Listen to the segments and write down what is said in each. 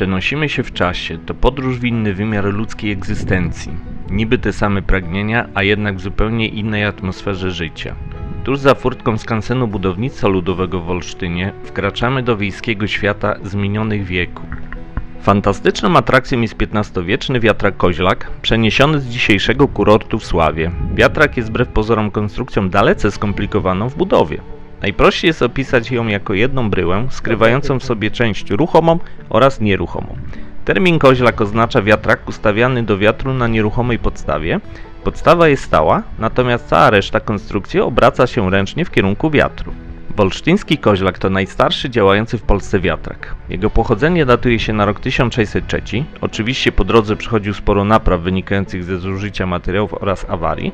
Przenosimy się w czasie, to podróż w inny wymiar ludzkiej egzystencji. Niby te same pragnienia, a jednak w zupełnie innej atmosferze życia. Tuż za furtką skansenu budownictwa ludowego w Olsztynie wkraczamy do wiejskiego świata zmienionych wieku. Fantastyczną atrakcją jest XV-wieczny wiatrak Koźlak, przeniesiony z dzisiejszego kurortu w Sławie. Wiatrak jest wbrew pozorom konstrukcją dalece skomplikowaną w budowie. Najprościej jest opisać ją jako jedną bryłę, skrywającą w sobie część ruchomą oraz nieruchomą. Termin koźlak oznacza wiatrak ustawiany do wiatru na nieruchomej podstawie. Podstawa jest stała, natomiast cała reszta konstrukcji obraca się ręcznie w kierunku wiatru. Wolsztyński koźlak to najstarszy działający w Polsce wiatrak. Jego pochodzenie datuje się na rok 1603. Oczywiście po drodze przychodził sporo napraw wynikających ze zużycia materiałów oraz awarii,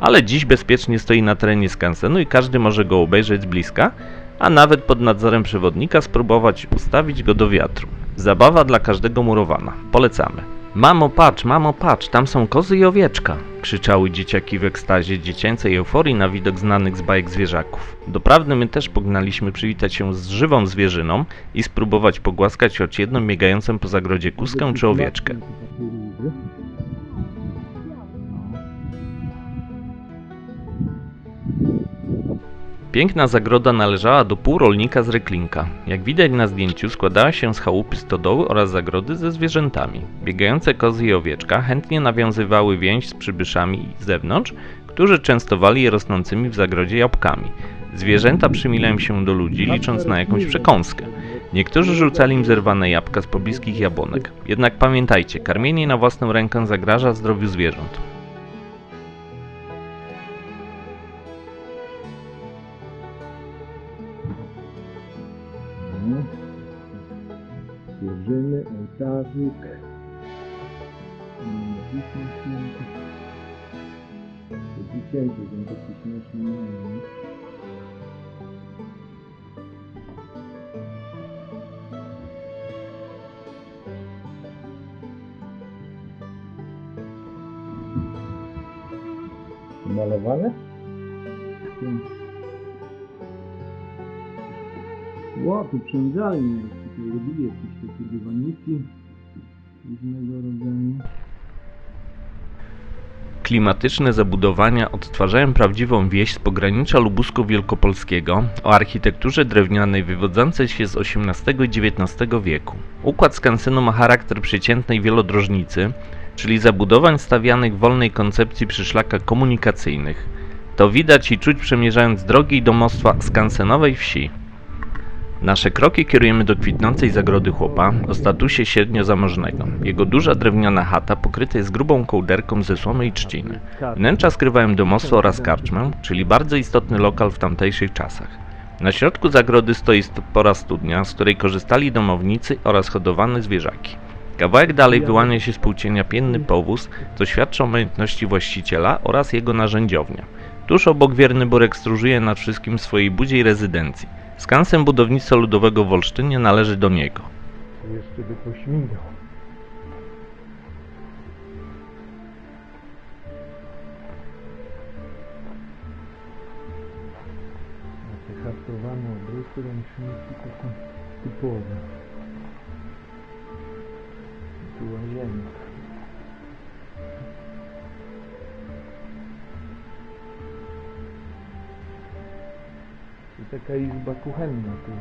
ale dziś bezpiecznie stoi na terenie skansenu i każdy może go obejrzeć z bliska, a nawet pod nadzorem przewodnika spróbować ustawić go do wiatru. Zabawa dla każdego murowana. Polecamy. Mamo patrz, mamo patrz, tam są kozy i owieczka! Krzyczały dzieciaki w ekstazie dziecięcej euforii na widok znanych z bajek zwierzaków. Doprawdy my też pognaliśmy przywitać się z żywą zwierzyną i spróbować pogłaskać choć jedną miegającą po zagrodzie kuskę czy owieczkę. Piękna zagroda należała do półrolnika z Reklinka. Jak widać na zdjęciu składała się z chałupy stodoły oraz zagrody ze zwierzętami. Biegające kozy i owieczka chętnie nawiązywały więź z przybyszami z zewnątrz, którzy częstowali je rosnącymi w zagrodzie jabłkami. Zwierzęta przymilają się do ludzi, licząc na jakąś przekąskę. Niektórzy rzucali im zerwane jabłka z pobliskich jabłonek. Jednak pamiętajcie, karmienie na własną rękę zagraża zdrowiu zwierząt. Zwierzyny, ołtarzyk. Modlitwa święta. To dziecięcy są takie śmieszne? Malowane? Tutaj jakieś takie dywaniki różnego rodzaju. Klimatyczne zabudowania odtwarzają prawdziwą wieś z pogranicza lubusko-wielkopolskiego o architekturze drewnianej wywodzącej się z XVIII i XIX wieku. Układ skansenu ma charakter przeciętnej wielodrożnicy, czyli zabudowań stawianych w wolnej koncepcji przy szlakach komunikacyjnych. To widać i czuć przemierzając drogi i domostwa skansenowej wsi. Nasze kroki kierujemy do kwitnącej zagrody chłopa o statusie średnio zamożnego. Jego duża drewniana chata pokryta jest grubą kołderką ze słomy i trzciny. Wnętrza skrywają domostwo oraz karczmę, czyli bardzo istotny lokal w tamtejszych czasach. Na środku zagrody stoi spora studnia, z której korzystali domownicy oraz hodowane zwierzaki. Kawałek dalej wyłania się z płócienia pienny powóz, co świadczy o majątności właściciela oraz jego narzędziownia. Tuż obok wierny Burek stróżuje nad wszystkim swojej budziej rezydencji. Skansen budownictwa ludowego w Olsztynie należy do niego. Jeszcze by pośmigał. Haftowane obrysy ręczniki typowe. Tu łazienka. I taka izba kuchenna tu.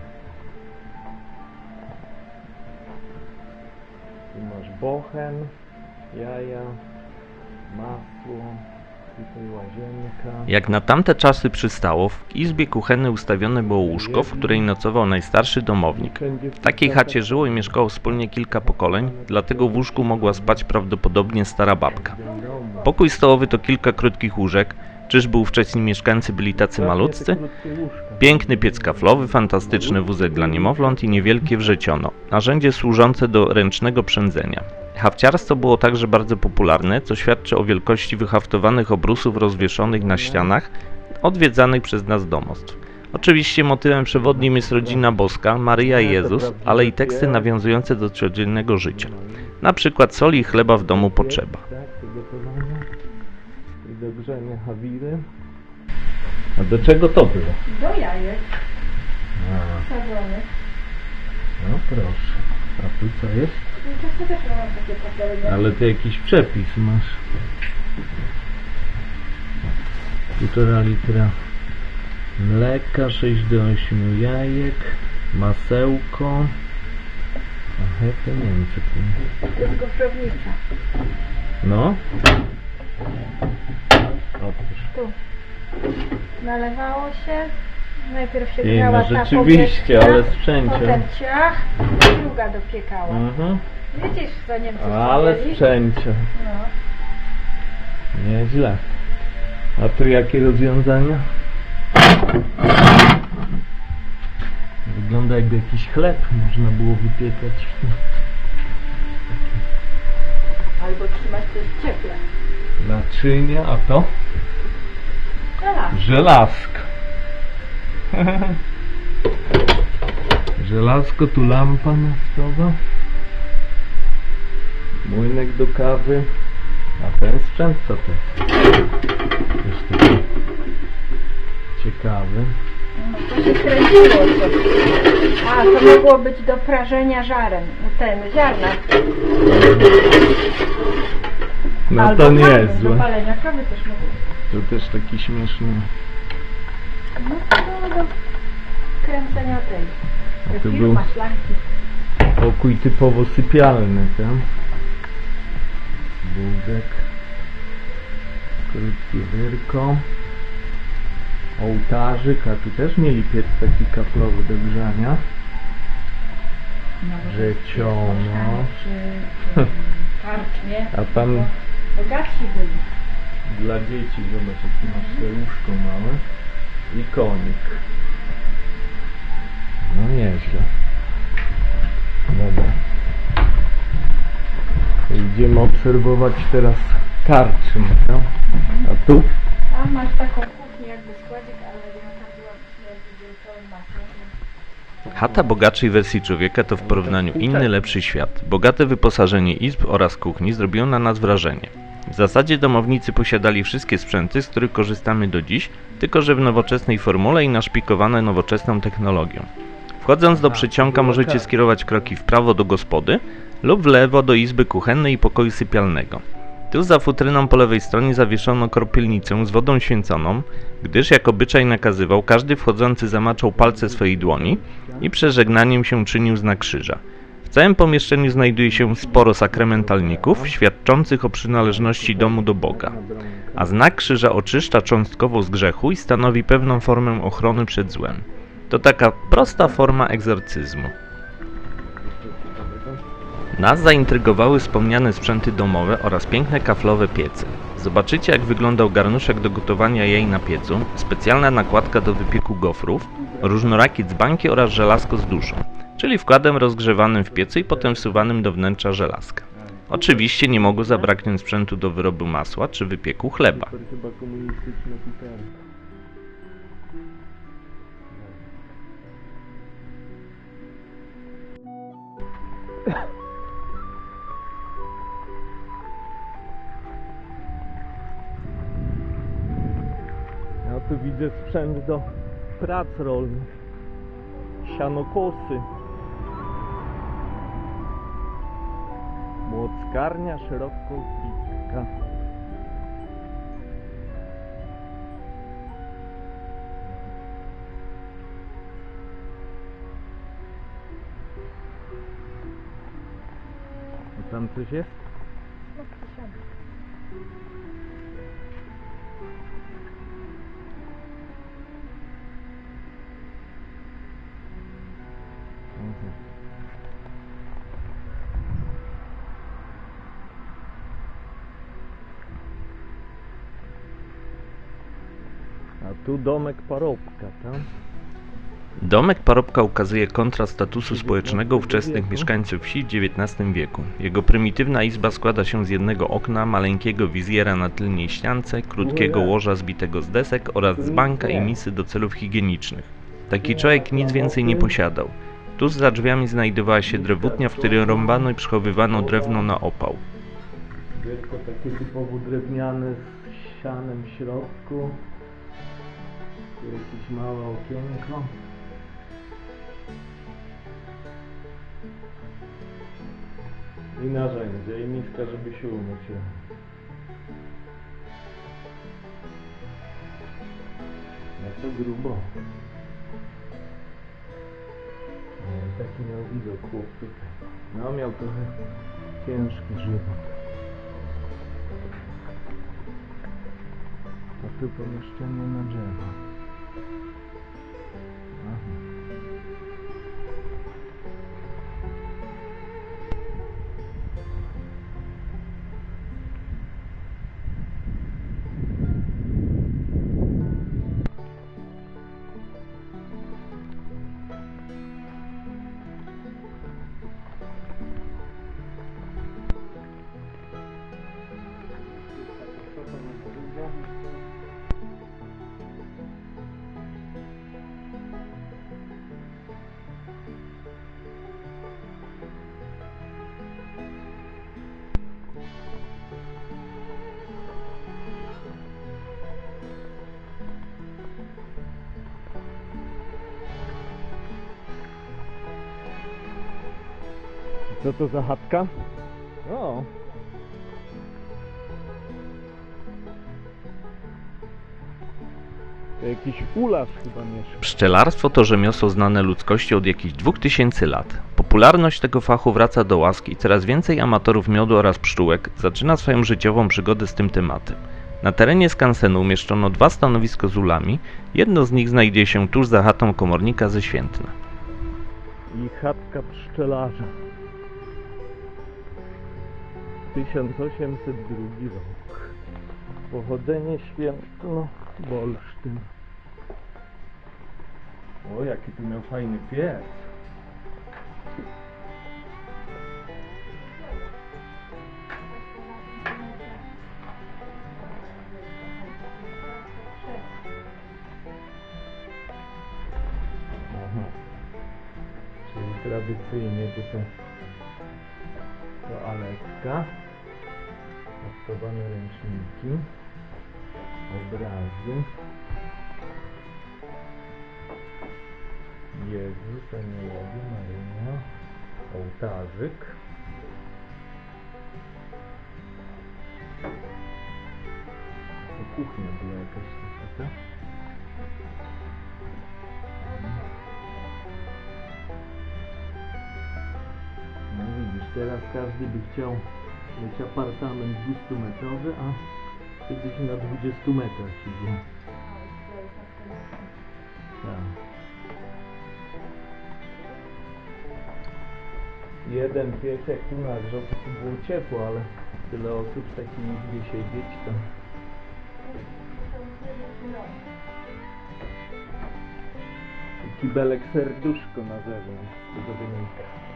Tu masz bochen, jaja, masło, tutaj łazienka. Jak na tamte czasy przystało, w izbie kuchennej ustawione było łóżko, w której nocował najstarszy domownik. W takiej chacie żyło i mieszkało wspólnie kilka pokoleń, dlatego w łóżku mogła spać prawdopodobnie stara babka. Pokój stołowy to kilka krótkich łóżek. Czyżby ówcześni mieszkańcy byli tacy malutcy? Piękny piec kaflowy, fantastyczny wózek dla niemowląt i niewielkie wrzeciono, narzędzie służące do ręcznego przędzenia. Hafciarstwo było także bardzo popularne, co świadczy o wielkości wyhaftowanych obrusów rozwieszonych na ścianach odwiedzanych przez nas domostw. Oczywiście motywem przewodnim jest rodzina boska, Maryja i Jezus, ale i teksty nawiązujące do codziennego życia. Na przykład soli i chleba w domu potrzeba. Do gotowania i do grzania hawiry. A do czego to było? Do jajek A, sadzonych. no proszę. A tu co jest? Często też mam takie papiery. Ale ty jakiś przepis masz. Półtora litra mleka, 6 do 8 jajek, masełko. Trochę to nie wiem co to To jest gofrownica. No. Otóż. Tu. Nalewało się. Najpierw się Ej, grała no ta rzeczywiście, ale sprzęcie. Potem ciach, druga dopiekała. Mhm. Widzisz, co Niemcy Ale sprzęcie. No. Nieźle. A tu jakie rozwiązania? Wygląda jakby jakiś chleb można było wypiekać. Albo trzymać coś w cieple. Naczynia, a to? Teraz. Żelazko. Żelazko, tu lampa naftowa. Młynek do kawy. A ten sprzęt co to? Jest taki ciekawy. No, to się kręciło coś. A, to mogło być do prażenia żarem. Ten, ziarna. No Albo to kawy, Do palenia kawy też mogło. To też taki śmieszny. No to do kręcenia tej. A to był maślanki. pokój typowo sypialny, tam. Budek. Krótkie wyrko. Ołtarzyk, a tu też mieli piec taki kaflowy do grzania. No, bo Że to jest ciono. Przy karczmie. A tam Bogatsi byli. Dla dzieci, zobacz jakie masz łóżko małe. I konik. No nieźle. Dobra. Idziemy obserwować teraz karczym, no? A tu? Tam masz taką kuchnię jakby składzik, ale ja tam byłam całym masą. Chata bogatszej wersji człowieka to w porównaniu inny, lepszy świat. Bogate wyposażenie izb oraz kuchni zrobiło na nas wrażenie. W zasadzie domownicy posiadali wszystkie sprzęty, z których korzystamy do dziś, tylko że w nowoczesnej formule i naszpikowane nowoczesną technologią. Wchodząc do przedsionka możecie skierować kroki w prawo do gospody lub w lewo do izby kuchennej i pokoju sypialnego. Tu za futryną po lewej stronie zawieszono kropielnicę z wodą święconą, gdyż jak obyczaj nakazywał, każdy wchodzący zamaczał palce swojej dłoni i przeżegnaniem się czynił znak krzyża. W całym pomieszczeniu znajduje się sporo sakramentalników, świadczących o przynależności domu do Boga, a znak krzyża oczyszcza cząstkowo z grzechu i stanowi pewną formę ochrony przed złem. To taka prosta forma egzorcyzmu. Nas zaintrygowały wspomniane sprzęty domowe oraz piękne kaflowe piece. Zobaczycie jak wyglądał garnuszek do gotowania jaj na piecu, specjalna nakładka do wypieku gofrów, różnorakie dzbanki oraz żelazko z duszą, czyli wkładem rozgrzewanym w piecu i potem wsuwanym do wnętrza żelazka. Oczywiście nie mogło zabraknąć sprzętu do wyrobu masła czy wypieku chleba. Ja tu widzę sprzęt do prac rolnych. Sianokosy. Młockarnia szerokoklitka. A tam coś jest? Tu domek parobka, tam? Domek parobka ukazuje kontrast statusu społecznego ówczesnych mieszkańców wsi w XIX wieku. Jego prymitywna izba składa się z jednego okna, maleńkiego wizjera na tylnej ściance, krótkiego łoża zbitego z desek oraz dzbanka i misy do celów higienicznych. Taki człowiek nic więcej nie posiadał. Tu za drzwiami znajdowała się drewutnia, w której rąbano i przechowywano drewno na opał. Wielko takie typowo drewniane z sianem w środku. Tu jakieś małe okienko. I narzędzie, i miska, żeby się umyć. No to grubo. Taki miał widok chłop tutaj. No miał trochę ciężki żywot. A tu pomieszczenie na drzewo. Co to za chatka? O. To jakiś ularz chyba mieszka. Pszczelarstwo to rzemiosło znane ludzkości od jakichś 2000 lat. Popularność tego fachu wraca do łaski i coraz więcej amatorów miodu oraz pszczółek zaczyna swoją życiową przygodę z tym tematem. Na terenie skansenu umieszczono dwa stanowiska z ulami, jedno z nich znajduje się tuż za chatą komornika ze Świętna. I chatka pszczelarza. 1802 rok. Pochodzenie świętno Bolsztyn. O, jaki tu miał fajny piec. Aha. Czyli tradycyjnie tutaj toaletka, haftowane ręczniki, obrazy. Jezus, Aniołowie, Maryna, ołtarzyk. To kuchnia była jakaś taka, teraz każdy by chciał mieć apartament 200-metrowy, a kiedyś na 20 metrach siedzi. Tak. Jeden piec jak tu nagrzał, to tu było ciepło, ale tyle osób w takiej izbie siedzieć, to... Kibelek serduszko na zewnątrz tego wynika.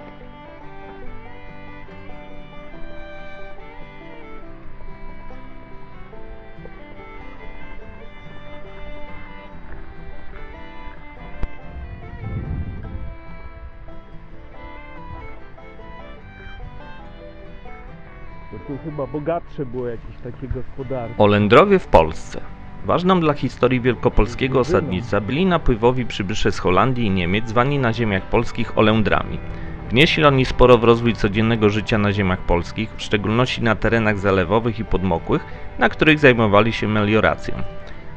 To tu chyba bogatsze było jakieś takie gospodarstwo. Olędrowie w Polsce. Ważną dla historii wielkopolskiego osadnictwa byli napływowi przybysze z Holandii i Niemiec zwani na ziemiach polskich Olędrami. Wnieśli oni sporo w rozwój codziennego życia na ziemiach polskich, w szczególności na terenach zalewowych i podmokłych, na których zajmowali się melioracją.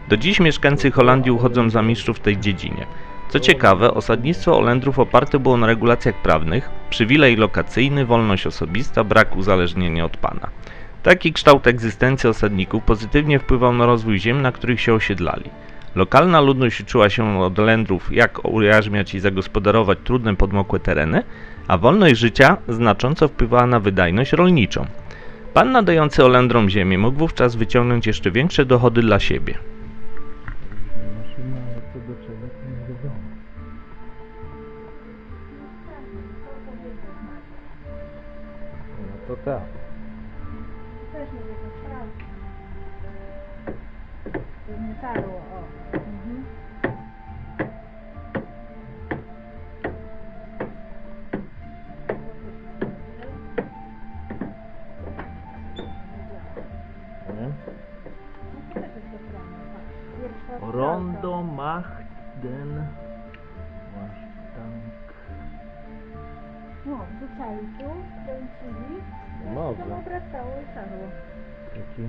Do dziś mieszkańcy Holandii uchodzą za mistrzów w tej dziedzinie. Co ciekawe, osadnictwo Olędrów oparte było na regulacjach prawnych, przywilej lokacyjny, wolność osobista, brak uzależnienia od pana. Taki kształt egzystencji osadników pozytywnie wpływał na rozwój ziem, na których się osiedlali. Lokalna ludność uczyła się od Olędrów, jak ujarzmiać i zagospodarować trudne podmokłe tereny, a wolność życia znacząco wpływała na wydajność rolniczą. Pan nadający Olędrom ziemię mógł wówczas wyciągnąć jeszcze większe dochody dla siebie. Macht den Waschtank. No, rzucali tu, kręcili, Może. to obracało i tarło. Taki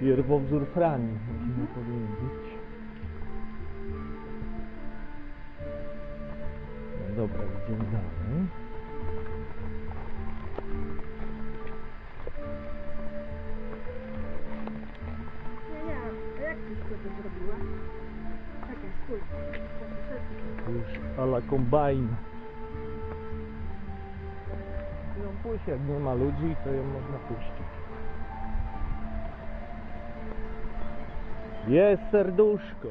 pierwowzór frani, można powiedzieć. No dobra, idziemy dalej. Nie, nie, jak tyś to zrobiła? Już ala kombajn. Ją puść, jak nie ma ludzi, to ją można puścić. Jest serduszko.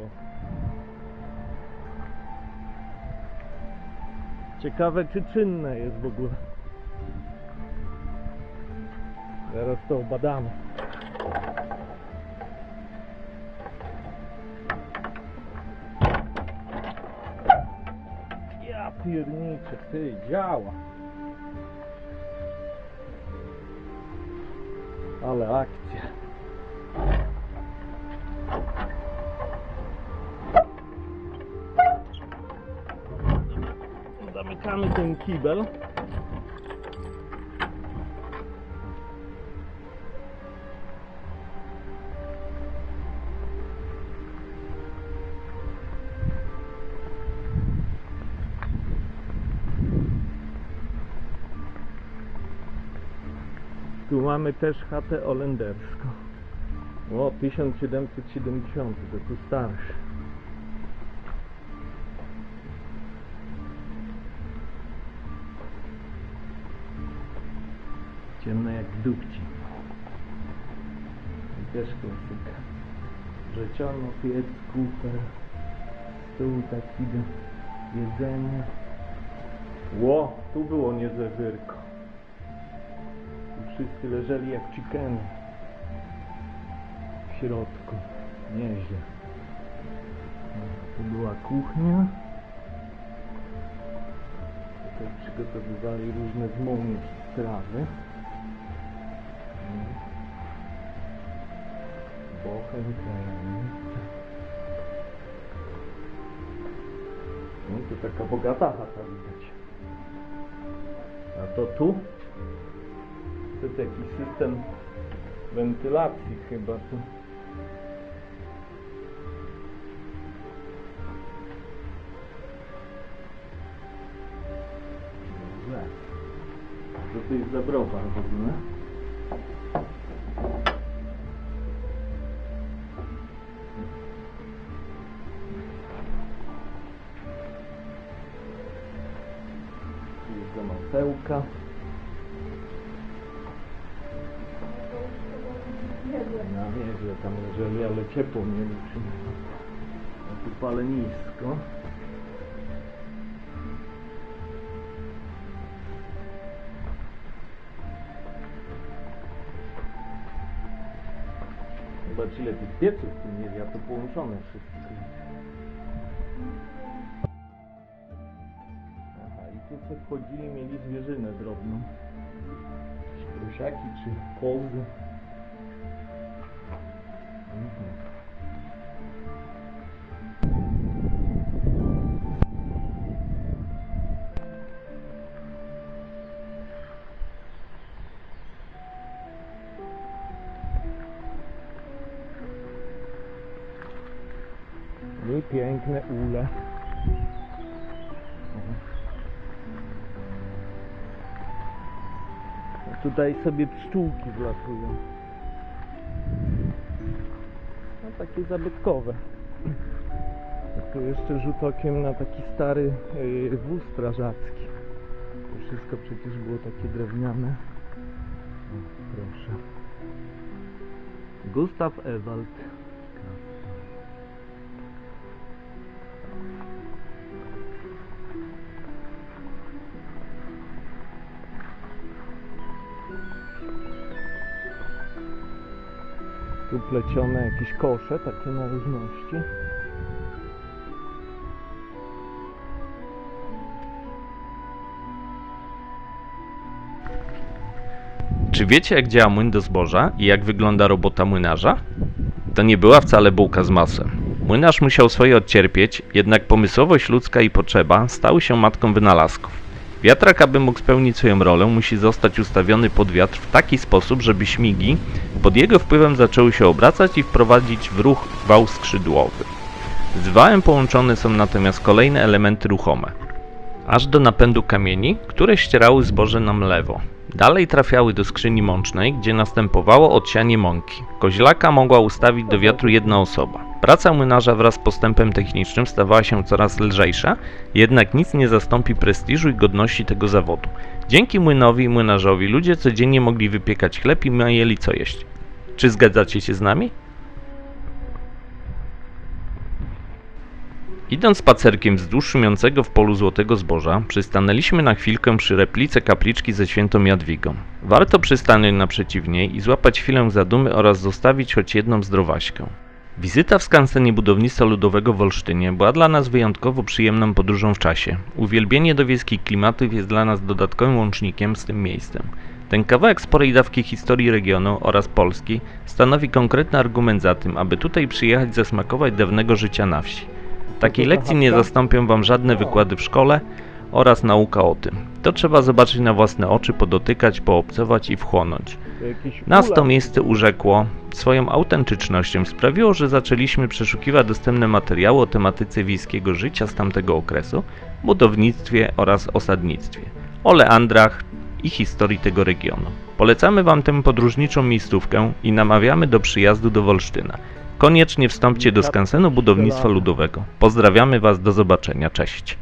Ciekawe czy czynne jest w ogóle. Zaraz to badamy. Ja pierniczę, ty, działa. Ale akcja. Zamykamy ten kibel. Tu mamy też chatę holenderską. O, 1770, to tu starszy. Ciemne jak dupci. I też klasyka. Rzeciono, piec, kufer, stół taki do jedzenia. Ło, tu było niezłe wyrko. Tu wszyscy leżeli jak chickeny. W środku. Nieźle. Tu była kuchnia. Tutaj przygotowywali różne z mumiów strawy. Bochem, tajemnica. No to taka bogata chata widać. A to tu? To jest jakiś system wentylacji chyba tu. To jest za browar w ogóle? Ciepło mieli przynajmniej. A tu palenisko. Zobacz ile tych pieców tu mieli, a to połączone wszystko. Aha, i tu co wchodzili mieli zwierzynę drobną. Jakieś prosiaki czy kozy. I piękne ule. Tutaj sobie pszczółki wlatują. No takie zabytkowe. Tu jeszcze rzut okiem na taki stary yy, wóz strażacki. To wszystko przecież było takie drewniane. O, proszę. Gustav Ewald. Plecione jakieś kosze, takie na różności. Czy wiecie, jak działa młyn do zboża i jak wygląda robota młynarza? To nie była wcale bułka z masłem. Młynarz musiał swoje odcierpieć, jednak pomysłowość ludzka i potrzeba stały się matką wynalazków. Wiatrak, aby mógł spełnić swoją rolę, musi zostać ustawiony pod wiatr w taki sposób, żeby śmigi pod jego wpływem zaczęły się obracać i wprowadzić w ruch wał skrzydłowy. Z wałem połączone są natomiast kolejne elementy ruchome, aż do napędu kamieni, które ścierały zboże nam lewo. Dalej trafiały do skrzyni mącznej, gdzie następowało odsianie mąki. Koźlaka mogła ustawić do wiatru jedna osoba. Praca młynarza wraz z postępem technicznym stawała się coraz lżejsza, jednak nic nie zastąpi prestiżu i godności tego zawodu. Dzięki młynowi i młynarzowi ludzie codziennie mogli wypiekać chleb i mieli co jeść. Czy zgadzacie się z nami? Idąc spacerkiem wzdłuż szumiącego w polu złotego zboża, przystanęliśmy na chwilkę przy replice kapliczki ze świętą Jadwigą. Warto przystanąć naprzeciw niej i złapać chwilę zadumy oraz zostawić choć jedną zdrowaśkę. Wizyta w skansenie budownictwa ludowego w Olsztynie była dla nas wyjątkowo przyjemną podróżą w czasie. Uwielbienie do wiejskich klimatów jest dla nas dodatkowym łącznikiem z tym miejscem. Ten kawałek sporej dawki historii regionu oraz Polski stanowi konkretny argument za tym, aby tutaj przyjechać zasmakować dawnego życia na wsi. Takiej lekcji nie zastąpią Wam żadne wykłady w szkole oraz nauka o tym. To trzeba zobaczyć na własne oczy, podotykać, poobcować i wchłonąć. Nas to miejsce urzekło swoją autentycznością. Sprawiło, że zaczęliśmy przeszukiwać dostępne materiały o tematyce wiejskiego życia z tamtego okresu, budownictwie oraz osadnictwie, o leandrach i historii tego regionu. Polecamy Wam tę podróżniczą miejscówkę i namawiamy do przyjazdu do Wolsztyna. Koniecznie wstąpcie do skansenu budownictwa ludowego. Pozdrawiamy Was, do zobaczenia, cześć.